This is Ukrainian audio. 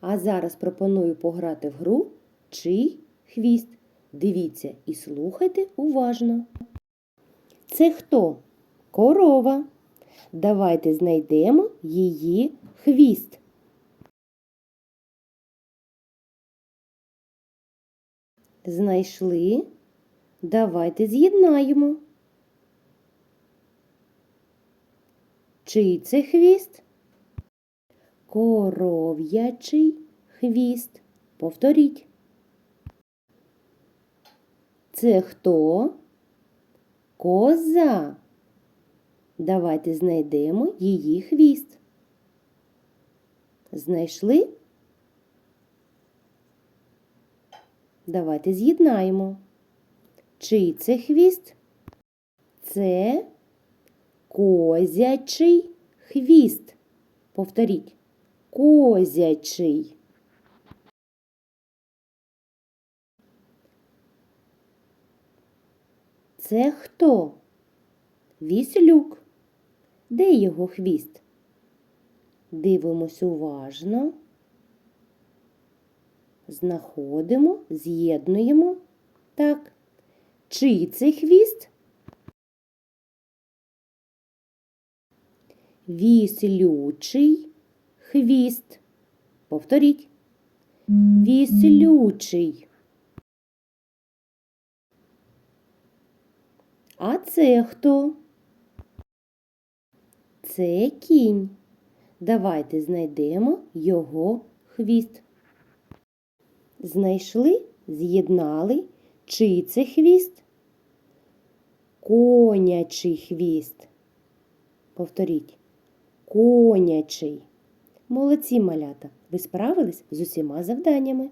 А зараз пропоную пограти в гру чий хвіст. Дивіться і слухайте уважно. Це хто? Корова. Давайте знайдемо її хвіст. Знайшли? Давайте з'єднаємо. Чий це хвіст? Коров'ячий хвіст. Повторіть. Це хто? Коза. Давайте знайдемо її хвіст. Знайшли? Давайте з'єднаємо. Чий це хвіст? Це козячий хвіст. Повторіть. Козячий. Це хто? Віслюк. Де його хвіст? Дивимось уважно. Знаходимо, з'єднуємо. Так. Чий це хвіст? Віслючий хвіст. Повторіть. Віслючий. А це хто? Це кінь. Давайте знайдемо його хвіст. Знайшли, з'єднали. Чий це хвіст? Конячий хвіст. Повторіть. Конячий. Молодці малята. Ви справились з усіма завданнями.